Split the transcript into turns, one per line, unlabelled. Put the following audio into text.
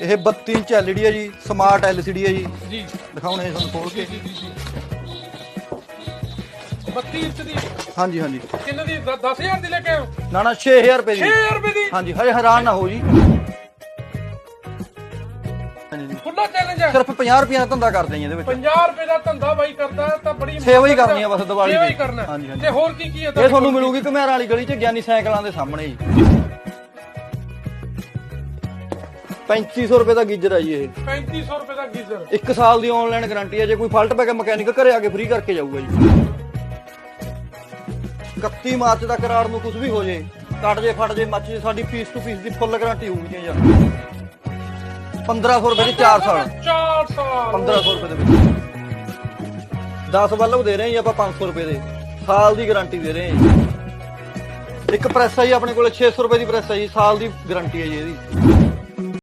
ਇਹ 32 inch LED ਹੈ ਜੀ ਸਮਾਰਟ ਐਲਸੀਡੀ ਹੈ ਜੀ।
ਜੀ।
ਦਿਖਾਉਣੇ ਆ ਤੁਹਾਨੂੰ ਖੋਲ ਕੇ।
ਜੀ ਜੀ ਜੀ 32 ਇੰਚ ਦੀ।
ਹਾਂਜੀ ਹਾਂਜੀ।
ਕਿੰਨੇ ਦੀ? 10000 ਦੀ ਲੈ ਕੇ ਆਇਓ।
ਨਾ ਨਾ 6000 ਰੁਪਏ ਦੀ।
6000 ਰੁਪਏ ਦੀ?
ਹਾਂਜੀ ਹਜੇ ਹੈਰਾਨ ਨਾ ਹੋ ਜੀ।
ਚੈਲੰਜ ਹੈ।
ਸਿਰਫ 50 ਰੁਪਏ ਦਾ ਧੰਦਾ ਕਰਦੇ ਜੀ ਇਹਦੇ ਵਿੱਚ।
50 ਰੁਪਏ ਦਾ ਧੰਦਾ ਬਾਈ ਕਰਦਾ ਤਾਂ ਬੜੀ
ਸੇਵਾ ਹੀ ਕਰਨੀ ਆ ਬਸ ਦੀਵਾਲੀ
ਸੇਵਾ ਹੀ
ਦੀ।
ਕਰਨਾ
ਹਾਂਜੀ।
ਤੇ ਹੋਰ ਕੀ ਕੀ ਹੈ
ਇਹ ਤੁਹਾਨੂੰ ਮਿਲੂਗੀ ਘਮਿਆਰ ਵਾਲੀ ਗਲੀ 'ਚ ਗਿਆਨੀ ਸਾਈਕਲਾਂ ਦੇ ਸਾਹਮਣੇ ਜੀ 3500 ਰੁਪਏ ਦਾ ਗੀਜ਼ਰ ਹੈ ਜੀ ਇਹ।
3500 ਰੁਪਏ ਦਾ ਗੀਜ਼ਰ।
1 ਸਾਲ ਦੀ ਆਨਲਾਈਨ ਗਾਰੰਟੀ ਹੈ ਜੇ ਕੋਈ ਫਾਲਟ ਪੈ ਗਿਆ ਮਕੈਨਿਕ ਘਰੇ ਆ ਕੇ ਫ੍ਰੀ ਕਰਕੇ ਜਾਊਗਾ ਜੀ। 31 ਮਾਰਚ ਤੱਕ ਰਾੜ ਨੂੰ ਕੁਝ ਵੀ ਹੋ ਜੇ ਕੱਟ ਜੇ ਫਟ ਜੇ ਮੱਚ ਜੇ ਸਾਡੀ ਪੀਸ ਟੂ ਪੀਸ ਦੀ ਫੁੱਲ ਗਾਰੰਟੀ ਹੋਊਗੀ ਜੀ। ਯਾਰ 1500 ਰੁਪਏ ਦੀ 4 ਸਾਲ।
4 ਸਾਲ।
1500 ਰੁਪਏ ਦੇ ਵਿੱਚ। 10 ਬੱਲਬ ਦੇ ਰਹੇ ਹਾਂ ਜੀ ਆਪਾਂ 500 ਰੁਪਏ ਦੇ। ਸਾਲ ਦੀ ਗਾਰੰਟੀ ਦੇ ਰਹੇ ਹਾਂ ਜੀ। ਇੱਕ ਪ੍ਰੈਸ ਹੈ ਜੀ ਆਪਣੇ ਕੋਲ 600 ਰੁਪਏ ਦੀ ਪ੍ਰੈਸ ਹੈ ਜੀ ਸਾਲ ਦੀ ਗਾਰੰਟੀ ਹੈ ਜੀ ਇਹਦੀ।